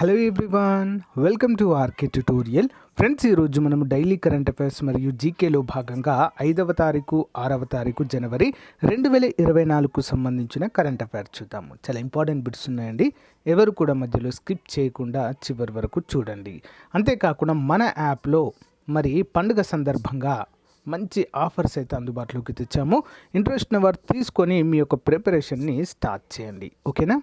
Hello everyone welcome to RK tutorial. Friends ఈరోజు మనము daily current affairs మరియు జీకేలో భాగంగా ఐదవ తారీఖు ఆరవ తారీఖు జనవరి రెండు వేల ఇరవై నాలుగుకు సంబంధించిన కరెంట్ అఫైర్స్ చూద్దాము. చాలా ఇంపార్టెంట్ బిట్స్ ఉన్నాయండి. ఎవరు కూడా మధ్యలో స్కిప్ చేయకుండా చివరి వరకు చూడండి. అంతేకాకుండా మన యాప్లో మరి పండుగ సందర్భంగా మంచి ఆఫర్స్ అయితే అందుబాటులోకి తెచ్చాము. ఇంట్రెస్ట్ ఉన్న వారు తీసుకొని మీ యొక్క ప్రిపరేషన్ని స్టార్ట్ చేయండి. ఓకేనా?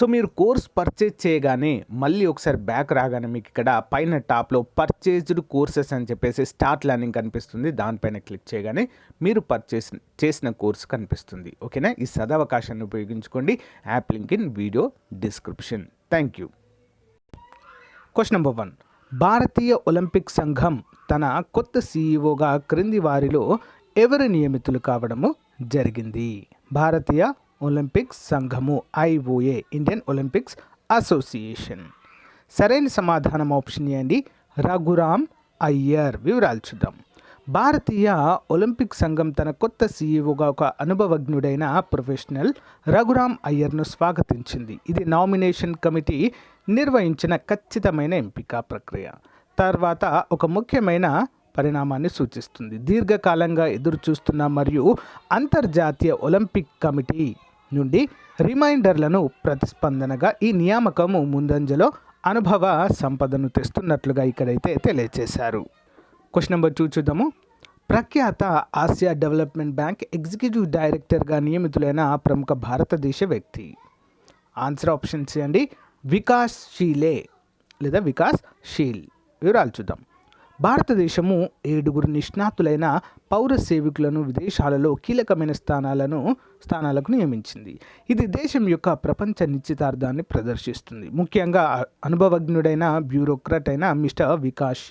సో మీరు కోర్స్ పర్చేజ్ చేయగానే మళ్ళీ ఒకసారి బ్యాక్ రాగానే మీకు ఇక్కడ పైన టాప్లో పర్చేజ్డ్ కోర్సెస్ అని చెప్పేసి స్టార్ట్ లర్నింగ్ కనిపిస్తుంది. దానిపైన క్లిక్ చేయగానే మీరు పర్చేస్ చేసిన కోర్స్ కనిపిస్తుంది. ఓకేనా? ఈ సదవకాశాన్ని ఉపయోగించుకోండి. App link in video description. Thank you. Question number one. Bharatiya Olympic సంఘం తన కొత్త సీఈఓగా క్రింది వారిలో ఎవరు నియమితులు కావడము జరిగింది? భారతీయ ఒలింపిక్స్ సంఘము ఐఓఏ ఇండియన్ ఒలింపిక్స్ అసోసియేషన్. సరైన సమాధానం ఆప్షన్ అండి రఘురామ్ అయ్యర్. వివరాలు చూద్దాం. భారతీయ ఒలింపిక్ సంఘం తన కొత్త సీఈఓగా ఒక అనుభవజ్ఞుడైన ప్రొఫెషనల్ రఘురామ్ అయ్యర్ను స్వాగతించింది. ఇది నామినేషన్ కమిటీ నిర్వహించిన ఖచ్చితమైన ఎంపిక ప్రక్రియ. తర్వాత ఒక ముఖ్యమైన పరిణామాన్ని సూచిస్తుంది. దీర్ఘకాలంగా ఎదురు చూస్తున్న మరియు అంతర్జాతీయ ఒలింపిక్ కమిటీ నుండి రిమైండర్లను ప్రతిస్పందనగా ఈ నియామకము ముందంజలో అనుభవ సంపదను తెస్తున్నట్లుగా ఇక్కడైతే తెలియజేశారు క్వశ్చన్ నెంబర్ టూ ప్రఖ్యాత ఆసియా డెవలప్మెంట్ బ్యాంక్ ఎగ్జిక్యూటివ్ డైరెక్టర్గా నియమితులైన ప్రముఖ భారతదేశ వ్యక్తి. ఆన్సర్ ఆప్షన్ చేయండి. వికాస్ షీలే లేదా వికాస్ షీల్. వివరాలు చూద్దాం. భారతదేశము ఏడుగురు నిష్ణాతులైన పౌర సేవకులను విదేశాలలో కీలకమైన స్థానాలను స్థానాలకు నియమించింది. ఇది దేశం యొక్క ప్రపంచ నిశ్చితార్థాన్ని ప్రదర్శిస్తుంది. ముఖ్యంగా అనుభవజ్ఞుడైన బ్యూరోక్రాట్ అయిన మిస్టర్ వికాస్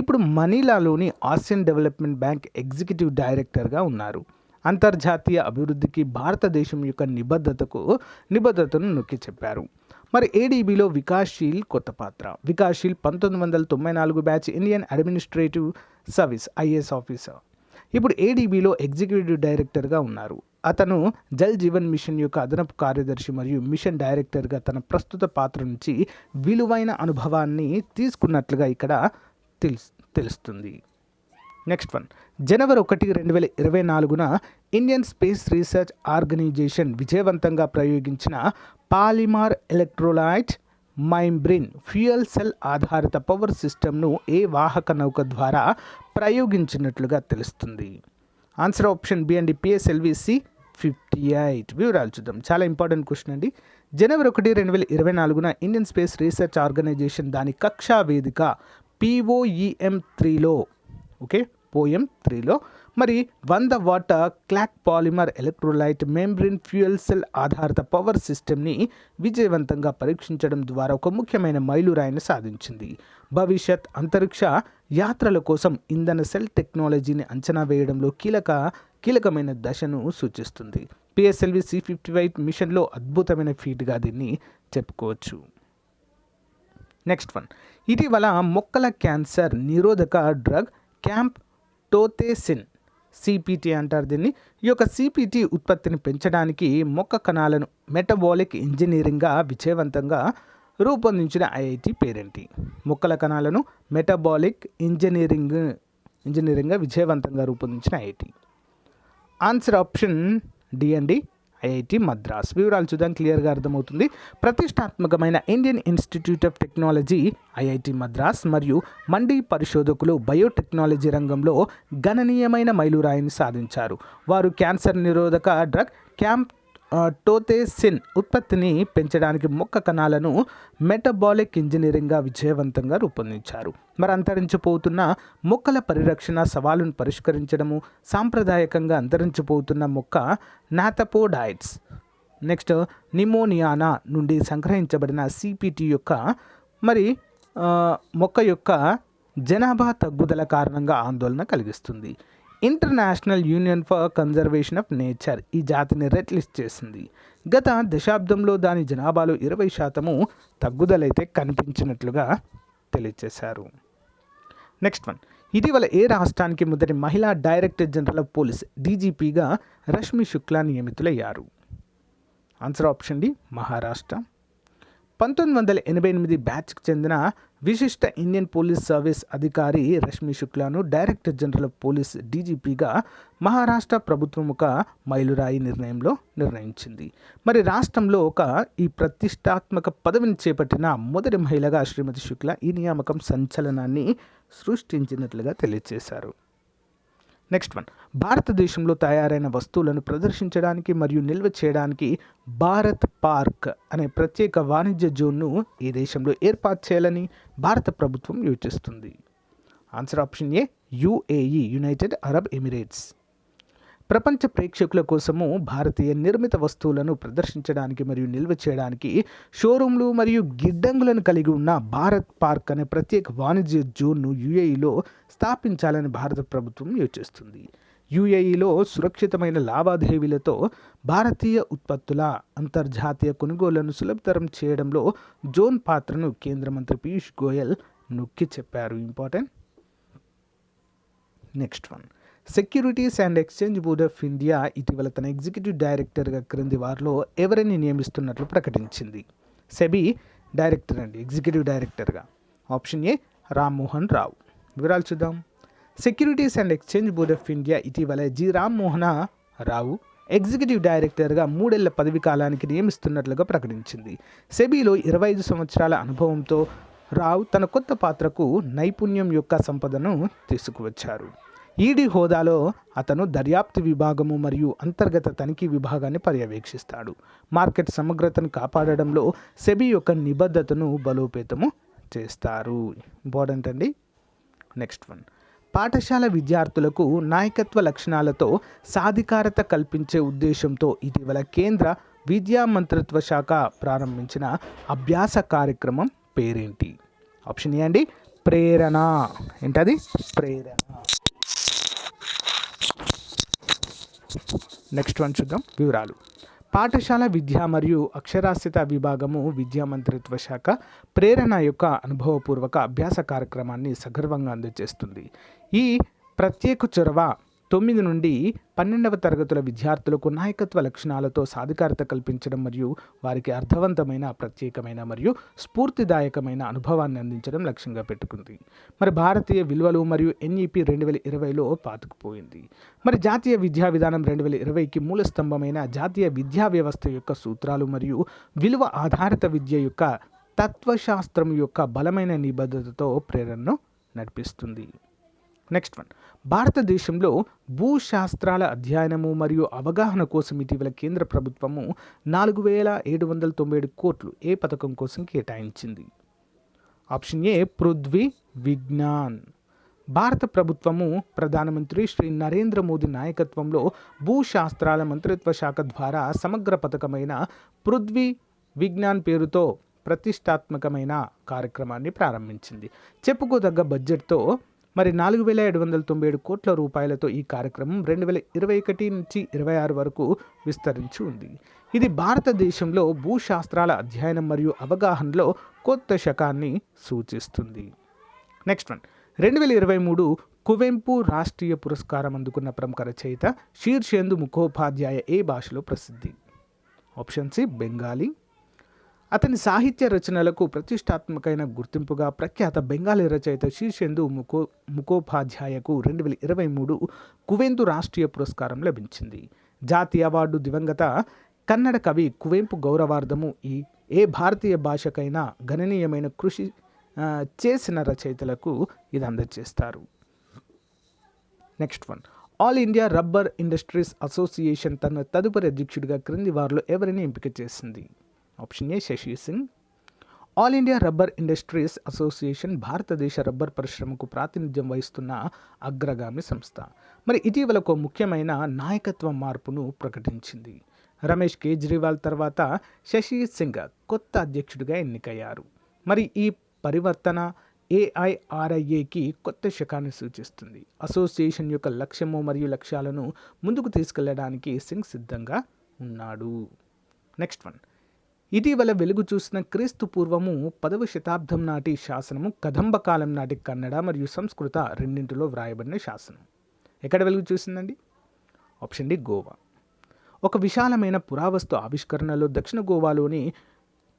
ఇప్పుడు మనీలాలోని ఆసియన్ డెవలప్మెంట్ బ్యాంక్ ఎగ్జిక్యూటివ్ డైరెక్టర్గా ఉన్నారు. అంతర్జాతీయ అభివృద్ధికి భారతదేశం యొక్క నిబద్ధతకు నిబద్ధతను నొక్కి చెప్పారు మరి ఏడీబీలో వికాస్శీల్ కొత్త పాత్ర. వికాస్శీల్ పంతొమ్మిది వందల తొంభై నాలుగు batch Indian Administrative Service IAS officer. ఇప్పుడు ఏడీబీలో ఎగ్జిక్యూటివ్ డైరెక్టర్గా ఉన్నారు. అతను జల్ జీవన్ మిషన్ యొక్క అదనపు కార్యదర్శి మరియు మిషన్ డైరెక్టర్గా తన ప్రస్తుత పాత్ర నుంచి విలువైన అనుభవాన్ని తీసుకున్నట్లుగా ఇక్కడ తెలుస్ తెలుస్తుంది. Next one. జనవరి ఒకటి రెండు వేల ఇరవై నాలుగున ఇండియన్ స్పేస్ రీసెర్చ్ ఆర్గనైజేషన్ విజయవంతంగా ప్రయోగించిన polymer electrolyte membrane fuel cell ఆధారిత పవర్ సిస్టమ్ను ఏ వాహక నౌక ద్వారా ప్రయోగించినట్లుగా తెలుస్తుంది. ఆన్సర్ ఆప్షన్ బి అండి పిఎస్ఎల్విసి ఫిఫ్టీ ఎయిట్. వివరాలు చూద్దాం. చాలా ఇంపార్టెంట్ క్వశ్చన్ అండి. జనవరి ఒకటి రెండు వేల ఇరవై నాలుగున ఇండియన్ స్పేస్ రీసెర్చ్ ఆర్గనైజేషన్ దాని కక్షా వేదిక పిఓఈఎం త్రీలో ఓకే పోఎం త్రీలో మరి వంద వాట clock polymer electrolyte membrane fuel cell ఆధారిత పవర్ సిస్టమ్ని విజయవంతంగా పరీక్షించడం ద్వారా ఒక ముఖ్యమైన మైలురాయిని సాధించింది. భవిష్యత్ అంతరిక్ష యాత్రల కోసం ఇంధన సెల్ టెక్నాలజీని అంచనా వేయడంలో కీలక కీలకమైన దశను సూచిస్తుంది. పిఎస్ఎల్వి సి ఫిఫ్టీ వైట్ మిషన్లో అద్భుతమైన ఫీట్గా దీన్ని చెప్పుకోవచ్చు. Next one. ఇటీవల మొక్కల క్యాన్సర్ నిరోధక డ్రగ్ క్యాంప్ టోతేసిన్ సిపిటి అంటారు దీన్ని. ఈ యొక్క సిపిటి ఉత్పత్తిని పెంచడానికి మొక్క కణాలను మెటబాలిక్ ఇంజనీరింగ్గా విజయవంతంగా రూపొందించిన ఐఐటి పేరేంటి? మొక్కల కణాలను మెటబాలిక్ ఇంజనీరింగ్ ఇంజనీరింగ్గా విజయవంతంగా రూపొందించిన ఐఐటి. ఆన్సర్ ఆప్షన్ డి అండి. ఐఐటి మద్రాస్. వివరాలు చూద్దాం క్లియర్గా అర్థమవుతుంది. ప్రతిష్టాత్మకమైన Indian Institute of Technology IIT Madras మరియు మండి పరిశోధకులు బయోటెక్నాలజీ రంగంలో గణనీయమైన మైలురాయిని సాధించారు. వారు క్యాన్సర్ నిరోధక డ్రగ్ క్యాంప్ టోతేసిన్ ఉత్పత్తిని పెంచడానికి మొక్క కణాలను మెటబాలిక్ ఇంజనీరింగ్గా విజయవంతంగా రూపొందించారు. మరి అంతరించిపోతున్న మొక్కల పరిరక్షణ సవాలును పరిష్కరించడము సాంప్రదాయకంగా అంతరించిపోతున్న మొక్క నాథపోడైట్స్. నెక్స్ట్ నిమోనియానా నుండి సంగ్రహించబడిన సిపిటి యొక్క మరి మొక్క యొక్క జనాభా తగ్గుదల కారణంగా ఆందోళన కలిగిస్తుంది. International Union for Conservation of Nature ఈ జాతిని రెడ్ లిస్ట్ చేసింది. గత దశాబ్దంలో దాని జనాభాలో ఇరవై శాతము తగ్గుదలైతే కనిపించినట్లుగా తెలియజేశారు నెక్స్ట్ వన్ ఇటీవల ఏ రాష్ట్రానికి మొదటి మహిళా డైరెక్టర్ జనరల్ ఆఫ్ పోలీస్ డీజీపీగా రష్మి శుక్లా నియమితులయ్యారు? ఆన్సర్ ఆప్షన్ డి మహారాష్ట్ర పంతొమ్మిది వందల ఎనభై ఎనిమిది బ్యాచ్కి చెందిన విశిష్ట ఇండియన్ పోలీస్ సర్వీస్ అధికారి రష్మి శుక్లాను డైరెక్టర్ జనరల్ పోలీస్ డీజీపీగా మహారాష్ట్ర ప్రభుత్వం ఒక మైలురాయి నిర్ణయంలో నిర్ణయించింది. మరి రాష్ట్రంలో ఒక ఈ ప్రతిష్టాత్మక పదవిని చేపట్టిన మొదటి మహిళగా శ్రీమతి శుక్లా ఈ నియామకం సంచలనాన్ని సృష్టించినట్లుగా తెలియజేశారు. నెక్స్ట్ వన్ భారతదేశంలో తయారైన వస్తువులను ప్రదర్శించడానికి మరియు నిల్వ చేయడానికి భారత్ పార్క్ అనే ప్రత్యేక వాణిజ్య జోన్ను ఈ దేశంలో ఏర్పాటు చేయాలని భారత ప్రభుత్వం యోచిస్తుంది. Answer option A UAE United Arab Emirates ప్రపంచ ప్రేక్షకుల కోసము భారతీయ నిర్మిత వస్తువులను ప్రదర్శించడానికి మరియు నిల్వ చేయడానికి షోరూంలు మరియు గిడ్డంగులను కలిగి ఉన్న భారత్ పార్క్ అనే ప్రత్యేక వాణిజ్య జోన్ను యుఏఈలో స్థాపించాలని భారత ప్రభుత్వం యోచిస్తుంది. యుఏఈలో సురక్షితమైన లావాదేవీలతో భారతీయ ఉత్పత్తుల అంతర్జాతీయ కొనుగోళ్ళను సులభతరం చేయడంలో జోన్ పాత్రను కేంద్ర మంత్రి పీయూష్ గోయల్ నొక్కి చెప్పారు. Important? Next one. Securities and Exchange Board of India ఇటీవల తన ఎగ్జిక్యూటివ్ డైరెక్టర్గా క్రింది వారిలో ఎవరిని నియమిస్తున్నట్లు ప్రకటించింది. సెబీ డైరెక్టర్ అండి ఎగ్జిక్యూటివ్ డైరెక్టర్గా ఆప్షన్ ఏ రామ్మోహన్ రావు. వివరాలు చూద్దాం. Securities and Exchange Board of India ఇటీవల జి. రామ్మోహన రావు ఎగ్జిక్యూటివ్ డైరెక్టర్గా మూడేళ్ళ పదవి కాలానికి నియమిస్తున్నట్లుగా ప్రకటించింది. సెబీలో ఇరవై ఐదు సంవత్సరాల అనుభవంతో రావు తన కొత్త పాత్రకు నైపుణ్యం యొక్క సంపదను తీసుకువచ్చారు. ఈడీ హోదాలో అతను దర్యాప్తు విభాగము మరియు అంతర్గత తనిఖీ విభాగాన్ని పర్యవేక్షిస్తాడు. మార్కెట్ సమగ్రతను కాపాడడంలో సెబీ యొక్క నిబద్ధతను బలోపేతము చేస్తారు. ఇంపార్టెంట్ అండి. Next one. పాఠశాల విద్యార్థులకు నాయకత్వ లక్షణాలతో సాధికారత కల్పించే ఉద్దేశంతో ఇటీవల కేంద్ర విద్యా మంత్రిత్వ శాఖ ప్రారంభించిన అభ్యాస కార్యక్రమం పేరేంటి? ఆప్షన్ ఏ అండి ప్రేరణ. ఏంటది? ప్రేరణ. నెక్స్ట్ వన్ చూద్దాం. వివరాలు. పాఠశాల విద్య మరియు అక్షరాస్యత విభాగము విద్యా మంత్రిత్వ శాఖ ప్రేరణ యొక్క అనుభవపూర్వక అభ్యాస కార్యక్రమాన్ని సగర్వంగా అందజేస్తుంది. ఈ ప్రత్యేక చొరవ తొమ్మిది నుండి పన్నెండవ తరగతుల విద్యార్థులకు నాయకత్వ లక్షణాలతో సాధికారత కల్పించడం మరియు వారికి అర్థవంతమైన ప్రత్యేకమైన మరియు స్ఫూర్తిదాయకమైన అనుభవాన్ని అందించడం లక్ష్యంగా పెట్టుకుంది. మరి భారతీయ విలువలు మరియు ఎన్ఈపి రెండు వేల ఇరవైలో పాతుకుపోయింది. మరి జాతీయ విద్యా విధానం రెండు వేల ఇరవైకి మూల స్తంభమైన జాతీయ విద్యా వ్యవస్థ యొక్క సూత్రాలు మరియు విలువ ఆధారిత విద్య యొక్క తత్వశాస్త్రం యొక్క బలమైన నిబద్ధతతో ప్రేరణను నడిపిస్తుంది. Next one. భారతదేశంలో భూశాస్త్రాల అధ్యయనము మరియు అవగాహన కోసం ఇటీవల కేంద్ర ప్రభుత్వము నాలుగు వేల ఏడు వందల తొంభై ఏడు కోట్లు ఏ పథకం కోసం కేటాయించింది. Option A Prithvi Vigyan. భారత ప్రభుత్వము ప్రధానమంత్రి శ్రీ నరేంద్ర మోదీ నాయకత్వంలో భూశాస్త్రాల మంత్రిత్వ శాఖ ద్వారా సమగ్ర పథకమైన పృథ్వీ విజ్ఞాన్ పేరుతో ప్రతిష్టాత్మకమైన కార్యక్రమాన్ని ప్రారంభించింది. చెప్పుకోదగ్గ బడ్జెట్తో మరి నాలుగు వేల ఏడు వందల తొంభై ఏడు కోట్ల రూపాయలతో ఈ కార్యక్రమం రెండు వేల ఇరవై ఒకటి నుంచి ఇరవై ఆరు వరకు విస్తరించి ఉంది. ఇది భారతదేశంలో భూశాస్త్రాల అధ్యయనం మరియు అవగాహనలో కొత్త శకాన్ని సూచిస్తుంది. నెక్స్ట్ వన్ రెండు వేల ఇరవై మూడు కువెంపు రాష్ట్రీయ పురస్కారం అందుకున్న ప్రముఖ రచయిత శీర్షేందు ముఖోపాధ్యాయ ఏ భాషలో ప్రసిద్ధి? ఆప్షన్ సి బెంగాలీ అతని సాహిత్య రచనలకు ప్రతిష్టాత్మకమైన గుర్తింపుగా ప్రఖ్యాత బెంగాలీ రచయిత శీర్షేందు ముఖో ముఖోపాధ్యాయకు రెండు వేల ఇరవై మూడు కువెంతు రాష్ట్రీయ పురస్కారం లభించింది. జాతీయ అవార్డు దివంగత కన్నడ కవి కువెంపు గౌరవార్థము ఈ ఏ భారతీయ భాషకైనా గణనీయమైన కృషి చేసిన రచయితలకు ఇది అందజేస్తారు. Next one. All India Rubber Industries Association తన తదుపరి అధ్యక్షుడిగా క్రింది వారిలో ఎవరిని ఎంపిక చేసింది? Option A Shashi Singh All India Rubber Industries Association భారతదేశ రబ్బర్ పరిశ్రమకు ప్రాతినిధ్యం వహిస్తున్న అగ్రగామి సంస్థ మరి ఇటీవల ఒక ముఖ్యమైన నాయకత్వ మార్పును ప్రకటించింది రమేష్ కేజ్రీవాల్ తర్వాత శశి సింగ్ కొత్త అధ్యక్షుడిగా ఎన్నికయ్యారు మరి ఈ పరివర్తన ఏఐఆర్ఐఏకి కొత్త శకాన్ని సూచిస్తుంది అసోసియేషన్ యొక్క లక్ష్యము మరియు లక్ష్యాలను ముందుకు తీసుకెళ్ళడానికి సింగ్ సిద్ధంగా ఉన్నాడు నెక్స్ట్ వన్ ఇటీవల వెలుగు చూసిన క్రీస్తు పూర్వము పదవ శతాబ్దం నాటి శాసనము కదంబ కాలం నాటి కన్నడ మరియు సంస్కృత రెండింటిలో వ్రాయబడిన శాసనం. ఎక్కడ వెలుగు చూసిందండి? Option D Goa. ఒక విశాలమైన పురావస్తు ఆవిష్కరణలో దక్షిణ గోవాలోని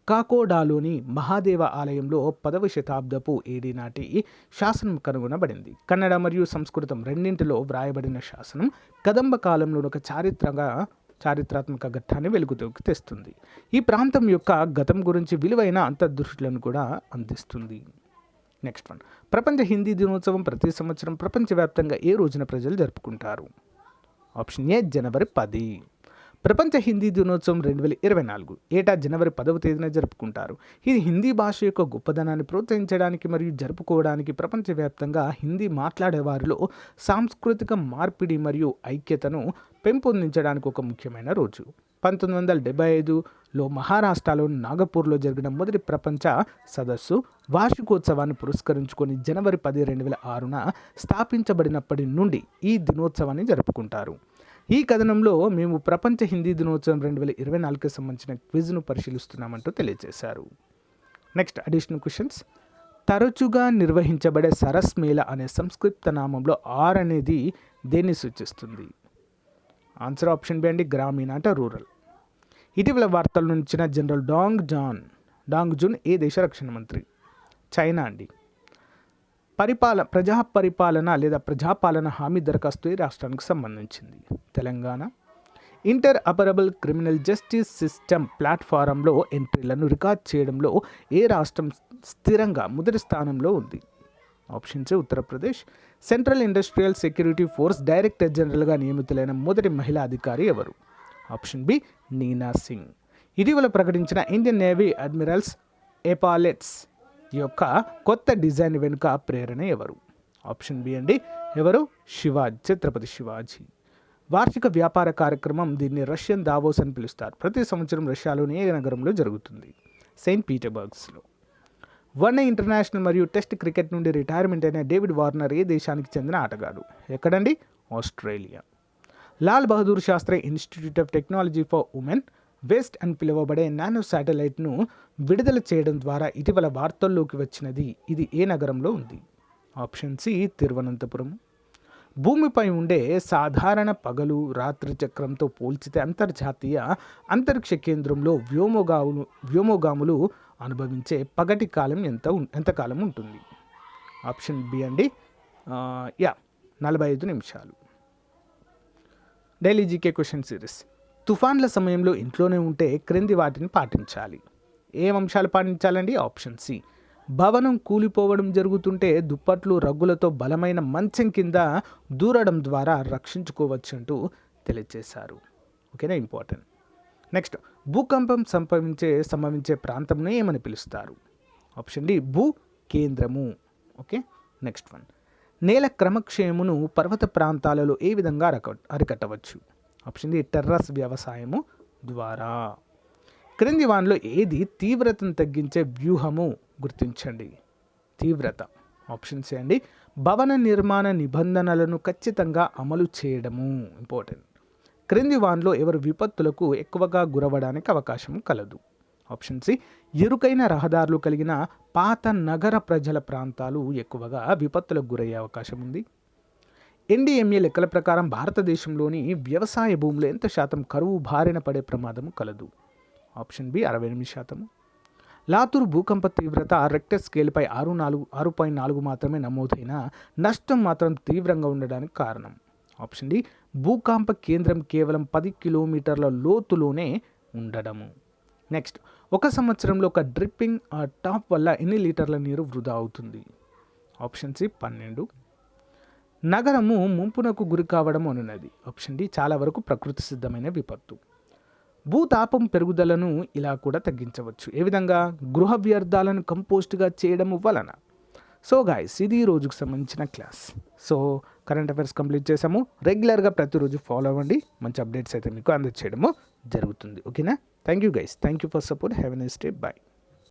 కాకోడాలోని మహాదేవ ఆలయంలో పదవ శతాబ్దపు ఏడి నాటి శాసనం కనుగొనబడింది. కన్నడ మరియు సంస్కృతం రెండింటిలో వ్రాయబడిన శాసనం కదంబ కాలంలో ఒక చారిత్రక చారిత్రాత్మక ఘట్టాన్ని వెలుగులోకి తెస్తుంది. ఈ ప్రాంతం యొక్క గతం గురించి విలువైన అంతర్దృష్టులను కూడా అందిస్తుంది. నెక్స్ట్ వన్ ప్రపంచ హిందీ దినోత్సవం ప్రతి సంవత్సరం ప్రపంచవ్యాప్తంగా ఏ రోజున ప్రజలు జరుపుకుంటారు? ఆప్షన్ ఏ జనవరి పది. ప్రపంచ హిందీ దినోత్సవం రెండు వేల ఇరవై నాలుగు ఏటా జనవరి పదవ తేదీన జరుపుకుంటారు. ఇది హిందీ భాష యొక్క గొప్పదనాన్ని ప్రోత్సహించడానికి మరియు జరుపుకోవడానికి ప్రపంచవ్యాప్తంగా హిందీ మాట్లాడే వారిలో సాంస్కృతిక మార్పిడి మరియు ఐక్యతను పెంపొందించడానికి ఒక ముఖ్యమైన రోజు. పంతొమ్మిది వందల డెబ్బై ఐదులో మహారాష్ట్రలోని నాగపూర్లో జరిగిన మొదటి ప్రపంచ సదస్సు వార్షికోత్సవాన్ని పురస్కరించుకొని జనవరి పది రెండు వేల ఆరున స్థాపించబడినప్పటి నుండి ఈ దినోత్సవాన్ని జరుపుకుంటారు. ఈ కథనంలో మేము ప్రపంచ హిందీ దినోత్సవం రెండు వేల ఇరవై నాలుగుకి సంబంధించిన క్విజ్ను పరిశీలిస్తున్నామంటూ తెలియజేశారు. నెక్స్ట్ అడిషనల్ క్వశ్చన్స్ తరచుగా నిర్వహించబడే సరస్ మేళ అనే సంస్కృత నామంలో ఆర్ అనేది దేన్ని సూచిస్తుంది? ఆన్సర్ ఆప్షన్ బి అండి గ్రామీణ అంటే రూరల్. ఇటీవల వార్తల నుంచిన general Dong Jan Dong Jun ఏ దేశ రక్షణ మంత్రి? చైనా అండి. పరిపాల ప్రజా పరిపాలన లేదా ప్రజాపాలన హామీ దరఖాస్తు రాష్ట్రానికి సంబంధించింది. Telangana interoperable criminal justice system ప్లాట్ఫారంలో ఎంట్రీలను రికార్డ్ చేయడంలో ఏ రాష్ట్రం స్థిరంగా మొదటి స్థానంలో ఉంది? Option C Uttar Pradesh. Central industrial security force director జనరల్గా నియమితులైన మొదటి మహిళా అధికారి ఎవరు? Option B Nina Singh. ఇటీవల ప్రకటించిన ఇండియన్ నేవీ అడ్మిరల్స్ ఎపాలెట్స్. ఈ యొక్క కొత్త డిజైన్ వెనుక ప్రేరణ ఎవరు? ఆప్షన్ బి అండి. ఎవరు? శివాజీ ఛత్రపతి శివాజీ. వార్షిక వ్యాపార కార్యక్రమం దీన్ని రష్యన్ దావోస్ అని పిలుస్తారు. ప్రతి సంవత్సరం రష్యాలోని ఏ నగరంలో జరుగుతుంది? సెయింట్ పీటర్బర్గ్స్లో. వన్ ఇంటర్నేషనల్ మరియు టెస్ట్ క్రికెట్ నుండి రిటైర్మెంట్ అయిన డేవిడ్ వార్నర్ ఏ దేశానికి చెందిన ఆటగాడు? ఎక్కడండి? Australia. Lal Bahadur Shastri Institute of Technology for Women West అని పిలువబడే నానో శాటిలైట్ను విడుదల చేయడం ద్వారా ఇటీవల వార్తల్లోకి వచ్చినది. ఇది ఏ నగరంలో ఉంది? Option C Thiruvananthapuram. భూమిపై ఉండే సాధారణ పగలు రాత్రి చక్రంతో పోల్చితే అంతర్జాతీయ అంతరిక్ష కేంద్రంలో వ్యోమగాములు వ్యోమగాములు అనుభవించే పగటి కాలం ఎంత ఉం- ఎంతకాలం ఉంటుంది? ఆప్షన్ బి అండి యా నలభై ఐదు నిమిషాలు. Daily GK question series. తుఫాన్ల సమయంలో ఇంట్లోనే ఉంటే క్రింది వాటిని పాటించాలి. ఏ అంశాలు పాటించాలండి? Option C. భవనం కూలిపోవడం జరుగుతుంటే దుప్పట్లు రగ్గులతో బలమైన మంచం కింద దూరడం ద్వారా రక్షించుకోవచ్చంటూ తెలియజేశారు. ఓకేనా? ఇంపార్టెంట్. నెక్స్ట్ భూకంపం సంభవించే సంభవించే ప్రాంతంను ఏమని పిలుస్తారు? ఆప్షన్ డి భూ కేంద్రము. ఓకే? Next one. నేల క్రమక్షయమును పర్వత ప్రాంతాలలో ఏ విధంగా అరక అరికట్టవచ్చు? ఆప్షన్ డి టెర్రస్ వ్యవసాయము ద్వారా. క్రింది వానిలో ఏది తీవ్రతను తగ్గించే వ్యూహము గుర్తించండి. తీవ్రత. ఆప్షన్ సి అండి. భవన నిర్మాణ నిబంధనలను ఖచ్చితంగా అమలు చేయడము. ఇంపార్టెంట్. క్రింది వాన్లో ఎవరు విపత్తులకు ఎక్కువగా గురవడానికి అవకాశం కలదు. Option C. ఇరుకైన రహదారులు కలిగిన పాత నగర ప్రజల ప్రాంతాలు ఎక్కువగా విపత్తులకు గురయ్యే అవకాశం ఉంది ఎన్డీఎంఏ లెక్కల ప్రకారం భారతదేశంలోని వ్యవసాయ భూములు ఎంత శాతం కరువు బారిన పడే ప్రమాదం కలదు? ఆప్షన్ బి అరవై ఎనిమిది శాతము లాతూరు భూకంప తీవ్రత రెక్టర్ స్కేల్పై ఆరు నాలుగు ఆరు పాయింట్ నాలుగు మాత్రమే నమోదైన నష్టం మాత్రం తీవ్రంగా ఉండడానికి కారణం. ఆప్షన్ డి భూకంప కేంద్రం కేవలం పది కిలోమీటర్ల లోతులోనే ఉండడము. నెక్స్ట్ ఒక సంవత్సరంలో ఒక డ్రిప్పింగ్ టాప్ వల్ల ఎన్ని లీటర్ల నీరు వృధా అవుతుంది? ఆప్షన్ సి పన్నెండు. నగరము ముంపునకు గురి కావడం అనున్నది. ఆప్షన్ డి చాలా వరకు ప్రకృతి సిద్ధమైన విపత్తు. భూతాపం పెరుగుదలను ఇలా కూడా తగ్గించవచ్చు. ఏ విధంగా? గృహ వ్యర్థాలను కంపోస్ట్గా చేయడం వలన. సో గాయస్ ఇది ఈ రోజుకు సంబంధించిన class so current affairs complete చేసాము రెగ్యులర్గా ప్రతిరోజు ఫాలో అవ్వండి. మంచి అప్డేట్స్ అయితే మీకు అందచేయడము జరుగుతుంది. ఓకేనా thank you guys thank you for support have a nice day bye